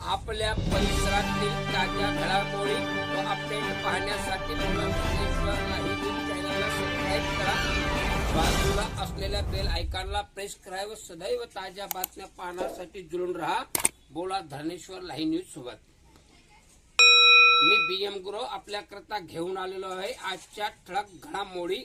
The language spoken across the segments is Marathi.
आपल्या परिसरातील ताज्या घडामोडी व अपडेट पाहण्यासाठी चॅनलला सबस्क्राईब करा. बाजूला असलेल्या बेल आयकॉनला प्रेस करा व सदैव ताज्या बातम्या पाहण्यासाठी जुळून राहा. बोला धरणेश्वर लाही न्यूज सोबत. मी बी एम गुरु आपल्याकरता घेऊन आलेलो आहे आजच्या ठळक घडामोडी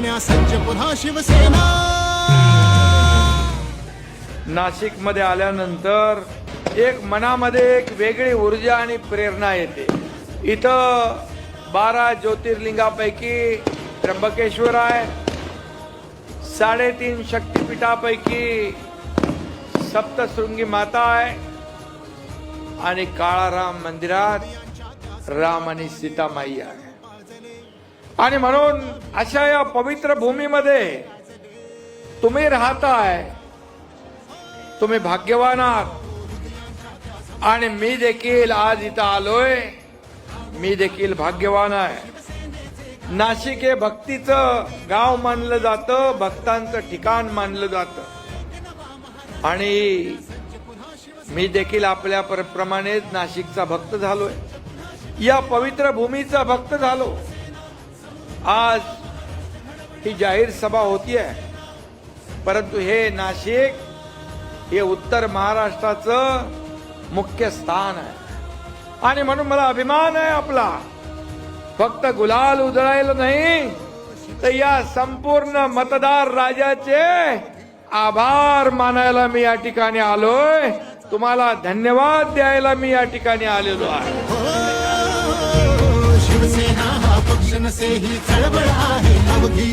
घडवण्या सज्ज पुन्हा शिवसेना. नाशिकमध्ये आल्यानंतर एक मनामध्ये एक वेगळी ऊर्जा आणि प्रेरणा येते. इथं बारा ज्योतिर्लिंगापैकी त्र्यंबकेश्वर आहे. साडेतीन शक्तिपीठापैकी सप्तशृंगी माता आहे. आणि काळाराम मंदिरात राम आणि सीतामाई आहे. आणि म्हणून अशा या पवित्र भूमीमध्ये तुम्ही राहताय तुम्ही भाग्यवान आहात. आणि मी देखील आज इथं आलोय मी देखील भाग्यवान आहे. नाशिक हे भक्तीचं गाव मानलं जातं भक्तांचं ठिकाण मानलं जातं. आणि मी देखील आपल्या पर- प्रमाणेच नाशिकचा भक्त झालोय. या पवित्र भूमीचा भक्त झालो. आज ही जाहीर सभा होती आहे. परंतु हे नाशिक हे उत्तर महाराष्ट्राचं मुख्य स्थान आहे. आणि म्हणून मला अभिमान आहे आपला. फक्त गुलाल उजळायला नाही तर या संपूर्ण मतदार राजाचे आभार मानायला मी या ठिकाणी आलोय. तुम्हाला धन्यवाद द्यायला मी या ठिकाणी आलेलो आहे. हो, शिवसेना ही चळवळ आहे अवघी